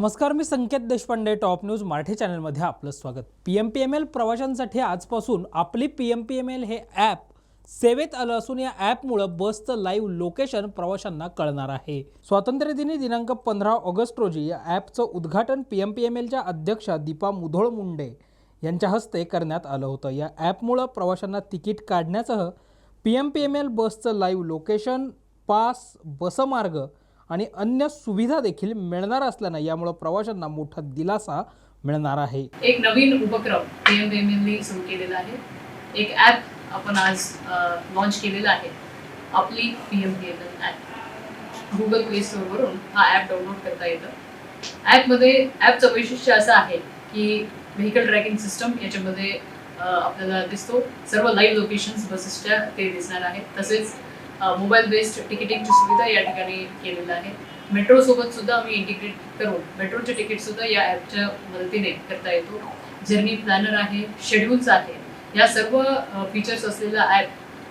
नमस्कार मी Sanket Deshpande top news Marathi चॅनलमध्ये आपलं स्वागत. P M P M L प्रवाशांसाठी आजपासून आपली P M P M L हे ॲप सेवेत आलं असून या ॲपमुळं बसचं लाईव्ह लोकेशन प्रवाशांना कळणार आहे. स्वातंत्र्यदिनी दिनांक पंधरा ऑगस्ट रोजी या ॲपचं उद्घाटन पी एम पी एम एलच्या अध्यक्षा दीपा मुधोळ मुंडे यांच्या हस्ते करण्यात आलं होतं. या ॲपमुळं प्रवाशांना ticket काढण्यासह P M P M L बसचं लाईव्ह लोकेशन पास बसमार्ग आणि अन्य सुविधा देखील मिळणार असल्यानं यामुळे प्रवाशांना मोठा दिलासा मिळणार आहे. एक नवीन उपक्रम पी सुरू केलेला आहे. एक ॲप आपण आज लॉन्च केलेला आहे. आपली पी ॲप गुगल प्ले स्टोअरवरून हा ॲप डाउनलोड करता येतं. ॲपमध्ये ॲपचं वैशिष्ट्य असं आहे की व्हेकल ट्रॅकिंग सिस्टम याच्यामध्ये आपल्याला दिसतो. सर्व लाईव्ह लोकेशन्स बसेसच्या ते दिसणार आहेत. तसेच मोबाईल बेस्ड तिकिटिंगची सुविधा या ठिकाणी केलेलं आहे. मेट्रोसोबत सुद्धा आम्ही इंटिग्रेट करून मेट्रोचे तिकीट सुद्धा या ॲपच्या मदतीने करता येतो. जर्नी प्लॅनर आहे शेड्यूल्स आहे. या सर्व फीचर्स असलेला app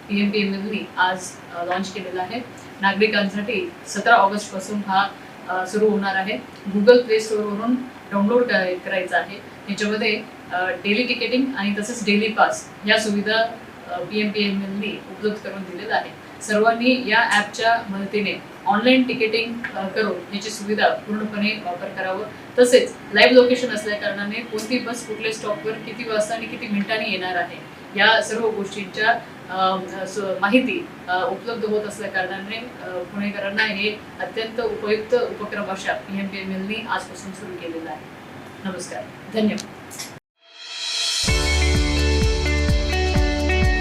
P M P M एलनी आज लॉन्च केलेला आहे. नागरिकांसाठी सतरा ऑगस्टपासून हा सुरू होणार आहे. गुगल प्ले स्टोअरवरून डाउनलोड करायचा आहे. याच्यामध्ये डेली तिकीटिंग आणि तसेच डेली पास या सुविधा पी एम पी एम एलनी उपलब्ध करून दिलेल्या आहेत. सर्वांनी या ॲपच्या मदतीने ऑनलाईन तिकिटिंग करून याची सुविधा पूर्णपणे वापर करावं. तसेच लाईव्ह लोकेशन असल्या कारणाने कोणती बस कुठल्या स्टॉपवर किती वाजता आणि किती मिनिटांनी येणार आहे या सर्व गोष्टींच्या माहिती उपलब्ध होत असल्या कारणाने पुणेकरांना हे अत्यंत उपयुक्त उपक्रम अशा पी एम पी एम एलनी आजपासून सुरू केलेला आहे. नमस्कार. धन्यवाद.